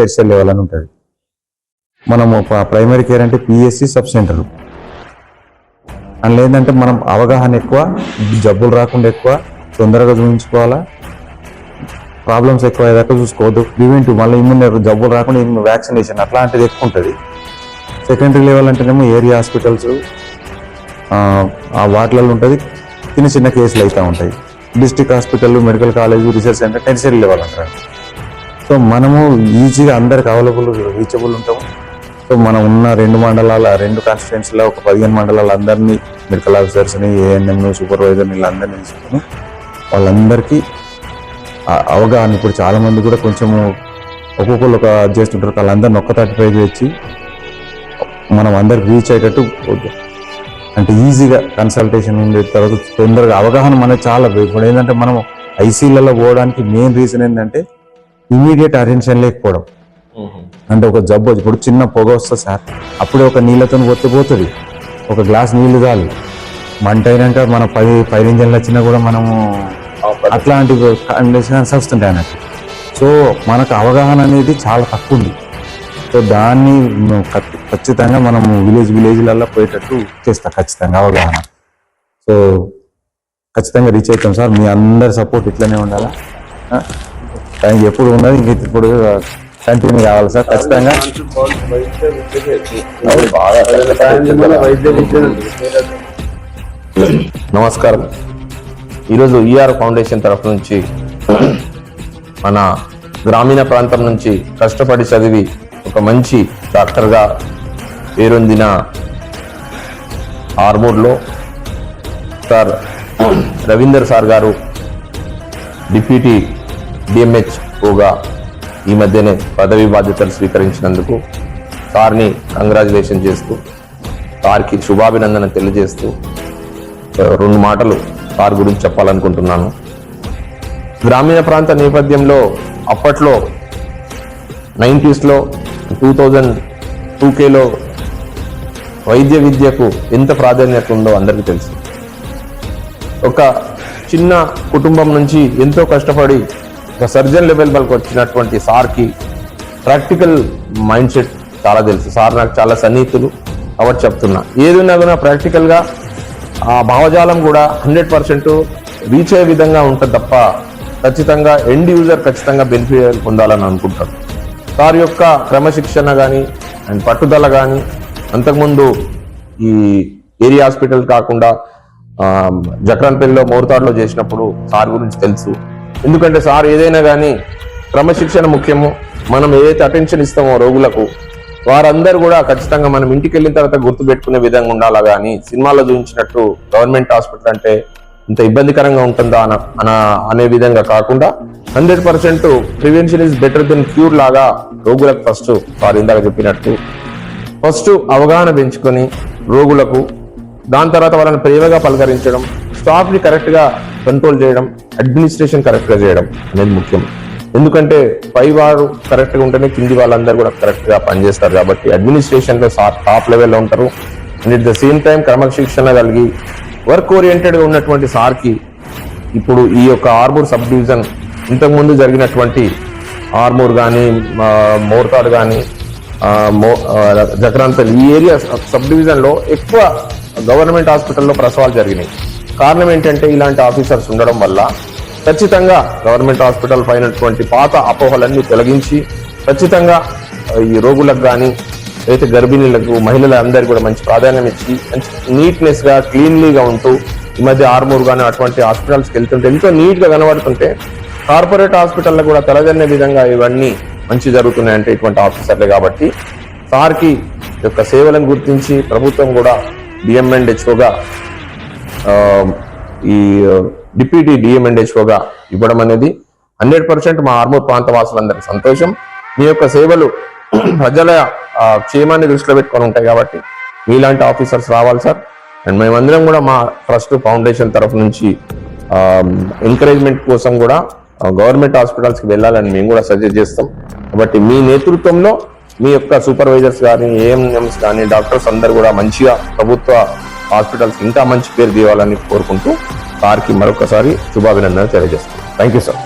Level టెర్షియర్ level అని ఉంటుంది. మనము ప్రైమరీ కేర్ అంటే పిఎస్సి సబ్ సెంటర్ అందులో ఏంటంటే మనం అవగాహన ఎక్కువ జబ్బులు రాకుండా ఎక్కువ తొందరగా చూపించుకోవాలా ప్రాబ్లమ్స్ ఎక్కువ అయ్యేదాకా చూసుకోవద్దు. ప్రివెంటివ్ మళ్ళీ ఇమ్యూన్ జబ్బులు రాకుండా వ్యాక్సినేషన్ అట్లాంటిది ఎక్కువ ఉంటుంది. సెకండరీ లెవెల్ అంటేనేమో ఏరియా హాస్పిటల్స్ ఆ వాటిలలో ఉంటుంది. చిన్న చిన్న కేసులు అయితే ఉంటాయి. District hospital medical college research centre tertiary level అంటారు. సో మనము ఈజీగా అందరికి అవైలబుల్ రీచబుల్ ఉంటాము. సో మనం ఉన్న రెండు మండలాల రెండు కాన్స్టిట్యున్సీలో ఒక పదిహేను మండలాల అందరినీ మెడికల్ ఆఫీసర్స్ని ఏఎన్ఎం సూపర్వైజర్ని వీళ్ళందరినీ తీసుకుని వాళ్ళందరికీ అవగాహన ఇప్పుడు చాలామంది కూడా కొంచెము ఒక్కొక్కరు ఒక చేస్తుంటారు వాళ్ళందరిని ఒక్క పైకి తెచ్చి మనం అందరికి రీచ్ అయ్యేటట్టు అంటే ఈజీగా కన్సల్టేషన్ ఉండే తర్వాత తొందరగా అవగాహన మనకి చాలా ఇప్పుడు ఏంటంటే మనం ఐసీలలో పోవడానికి మెయిన్ రీజన్ ఏంటంటే ఇమీడియట్ అటెన్షన్ లేకపోవడం. అంటే ఒక జబ్బు ఇప్పుడు చిన్న పొగ వస్తుంది సార్ అప్పుడే ఒక నీళ్ళతో పోతే పోతుంది. ఒక గ్లాస్ నీళ్ళు చాలు. మంట అయినాక మన పది పది వచ్చినా కూడా మనము అట్లాంటి కండిషన్స్ వస్తుంటాయి అన్నట్టు. సో మనకు అవగాహన అనేది చాలా తక్కువ ఉంది. సో దాన్ని ఖచ్చితంగా మనం విలేజ్ విలేజ్లలో పోయేటట్టు చేస్తా ఖచ్చితంగా అవగాహన. సో ఖచ్చితంగా రీచ్ అవుతాం సార్. మీ అందరి సపోర్ట్ ఇట్లనే ఉండాలా? ఆ? ఎప్పుడు ఉన్నది ఇంక ఇప్పుడు కంటిన్యూ కావాలి సార్ ఖచ్చితంగా నమస్కారం ఈరోజు ఈఆర్ ఫౌండేషన్ తరఫు నుంచి మన గ్రామీణ ప్రాంతం నుంచి కష్టపడి చదివి ఒక మంచి డాక్టర్గా పేరొందిన ఆర్మూర్లో sir Ravinder sir garu deputy డిఎంహెచ్ఓగా ఈ మధ్యనే పదవి బాధ్యతలు స్వీకరించినందుకు సార్ని కంగ్రాచులేషన్ చేస్తూ సార్కి శుభాభినందన తెలియజేస్తూ రెండు మాటలు సార్ గురించి చెప్పాలనుకుంటున్నాను. గ్రామీణ ప్రాంత నేపథ్యంలో అప్పట్లో నైంటీస్లో టూ థౌజండ్ టూకేలో వైద్య విద్యకు ఎంత ప్రాధాన్యత ఉందో అందరికీ తెలుసు. ఒక చిన్న కుటుంబం నుంచి ఎంతో కష్టపడి ఒక సర్జన్ లెవెల్ వరకు వచ్చినటువంటి సార్కి ప్రాక్టికల్ మైండ్ సెట్ చాలా తెలుసు. సార్ నాకు చాలా సన్నిహితులు కాబట్టి చెప్తున్నా. ఏదైనా కూడా ప్రాక్టికల్గా ఆ భావజాలం కూడా హండ్రెడ్ పర్సెంట్ రీచ్ అయ్యే విధంగా ఉంటుంది తప్ప ఖచ్చితంగా ఎండ్ యూజర్ ఖచ్చితంగా బెనిఫిట్ పొందాలని అనుకుంటారు. సార్ యొక్క క్రమశిక్షణ కానీ అండ్ పట్టుదల కానీ అంతకుముందు ఈ ఏరియా హాస్పిటల్ కాకుండా జక్రాన్పల్లిలో మోర్తాడ్లో చేసినప్పుడు సార్ గురించి తెలుసు. ఎందుకంటే సార్ ఏదైనా కానీ క్రమశిక్షణ ముఖ్యము. మనం ఏదైతే అటెన్షన్ ఇస్తామో రోగులకు వారందరూ కూడా ఖచ్చితంగా మనం ఇంటికి వెళ్ళిన తర్వాత గుర్తుపెట్టుకునే విధంగా ఉండాలా కానీ సినిమాలో చూపించినట్టు గవర్నమెంట్ హాస్పిటల్ అంటే ఇంత ఇబ్బందికరంగా ఉంటుందా అన అన- అనే విధంగా కాకుండా hundred percent prevention is better than cure లాగా రోగులకు ఫస్ట్ వారు ఇందాక చెప్పినట్టు. ఫస్ట్ అవగాహన పెంచుకొని రోగులకు దాని తర్వాత వాళ్ళని ప్రేమగా పలకరించడం స్టాఫ్ని కరెక్ట్గా కంట్రోల్ చేయడం అడ్మినిస్ట్రేషన్ కరెక్ట్గా చేయడం అనేది ముఖ్యం. ఎందుకంటే పై వారు కరెక్ట్గా ఉంటేనే కింది వాళ్ళందరూ కూడా కరెక్ట్గా పనిచేస్తారు కాబట్టి అడ్మినిస్ట్రేషన్లో టాప్ లెవెల్లో ఉంటారు. And at the same time క్రమశిక్షణ కలిగి వర్క్ ఓరియంటెడ్గా ఉన్నటువంటి సార్కి ఇప్పుడు ఈ యొక్క ఆర్మూర్ సబ్ డివిజన్ ఇంతకుముందు జరిగినటువంటి ఆర్మూర్ కానీ మోర్తాడ్ కానీ జక్రాంతల్ ఈ ఏరియా సబ్ డివిజన్లో ఎక్కువ గవర్నమెంట్ హాస్పిటల్లో ప్రసవాలు జరిగినాయి. కారణం ఏంటంటే ఇలాంటి ఆఫీసర్స్ ఉండడం వల్ల ఖచ్చితంగా గవర్నమెంట్ హాస్పిటల్ పైనటువంటి పాత అపోహలన్నీ తొలగించి ఖచ్చితంగా ఈ రోగులకు కానీ అయితే గర్భిణీలకు మహిళలందరికీ కూడా మంచి ప్రాధాన్యం ఇచ్చి మంచి నీట్నెస్గా క్లీన్లీగా ఉంటూ ఈ మధ్య ఆర్మూర్ కానీ అటువంటి హాస్పిటల్స్కి వెళ్తుంటే ఎంతో నీట్గా కనబడుతుంటే కార్పొరేట్ హాస్పిటల్లో కూడా తలదన్నే విధంగా ఇవన్నీ మంచి జరుగుతున్నాయంటే ఇటువంటి ఆఫీసర్లే కాబట్టి సార్కి యొక్క సేవలను గుర్తించి ప్రభుత్వం కూడా బిఎంఎండ్ హెచ్ఓగా ఈ డిప్యూటీ డిఎంఎండ్ హెచ్ఓగా ఇవ్వడం అనేది హండ్రెడ్ పర్సెంట్ మా ఆర్మూర్ ప్రాంత వాసులందరి సంతోషం. మీ యొక్క సేవలు ప్రజల క్షేమాన్ని దృష్టిలో పెట్టుకొని ఉంటాయి కాబట్టి మీలాంటి ఆఫీసర్స్ రావాలి సార్. అండ్ మేమందరం కూడా మా ట్రస్ట్ ఫౌండేషన్ తరఫు నుంచి ఎంకరేజ్మెంట్ కోసం కూడా గవర్నమెంట్ హాస్పిటల్స్కి వెళ్ళాలని మేము కూడా సజెస్ట్ చేస్తాం. కాబట్టి మీ నేతృత్వంలో మీ యొక్క సూపర్వైజర్స్ కానీ ఏఎంఎంస్ కానీ డాక్టర్స్ అందరు కూడా మంచిగా ప్రభుత్వ హాస్పిటల్స్ ఇంకా మంచి పేరు తీయాలని కోరుకుంటూ సార్కి మరొకసారి శుభాభినందనలు తెలియజేస్తాను థ్యాంక్ యూ సార్.